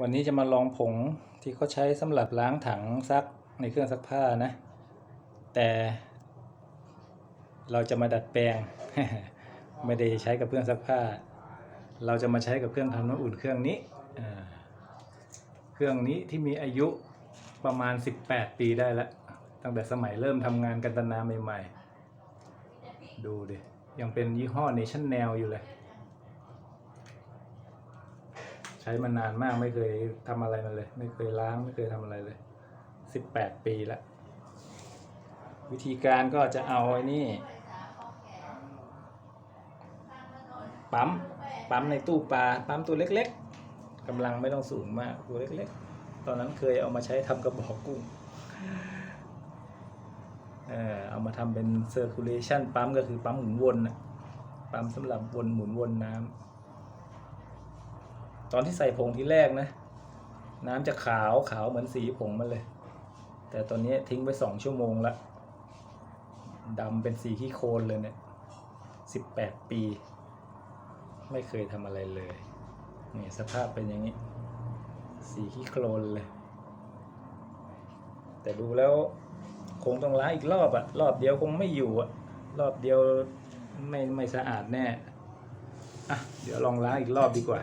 วันนี้จะมาลองผงที่เขาใช้สำหรับล้างถังซักในเครื่องซักผ้านะ แต่เราจะมาดัดแปลง ไม่ได้ใช้กับเครื่องซักผ้า เราจะมาใช้กับเครื่องทำน้ำอุ่นเครื่องนี้เครื่องนี้ที่มีอายุประมาณ 18 ปีได้แล้วตั้งแต่สมัยเริ่มทำงานกันตนาใหม่ ๆ ดูดิยังเป็นยี่ห้อ Nation n a i l อยู่เลย ใช้มานานมากไม่เคยทำอะไรมันเลย ไม่เคยล้างไม่เคยทำอะไรเลย18ปีแล้ววิธีการก็จะเอาไอ้นี่ปั๊มปั๊มในตู้ปลาปั๊มตัวเล็ก ๆกำลังไม่ต้องสูงมากตัวเล็ก ๆ ตอนนั้นเคยเอามาใช้ทำกระบอกกุ้งเออเอามาทำเป็น circulation ปั๊มก็คือปั๊มหมุนวนน่ะปั๊มสำหรับวนหมุนวนน้ำ ตอนที่ใส่ผงที่แรกนะ น้ำจะขาวขาวเหมือนสีผงมันเลย แต่ตอนนี้ทิ้งไปสองชั่วโมงละดำเป็นสีขี้โคลนเลยเนี่ยสิบแปดปี ไม่เคยทำอะไรเลยนี่สภาพเป็นอย่างนี้ สีขี้โคลนเลย แต่ดูแล้วคงต้องล้างอีกรอบอะรอบเดียวคงไม่อยู่อะรอบเดียวไม่ไม่สะอาดแน่ อะ เดี๋ยวลองล้างอีกรอบดีกว่า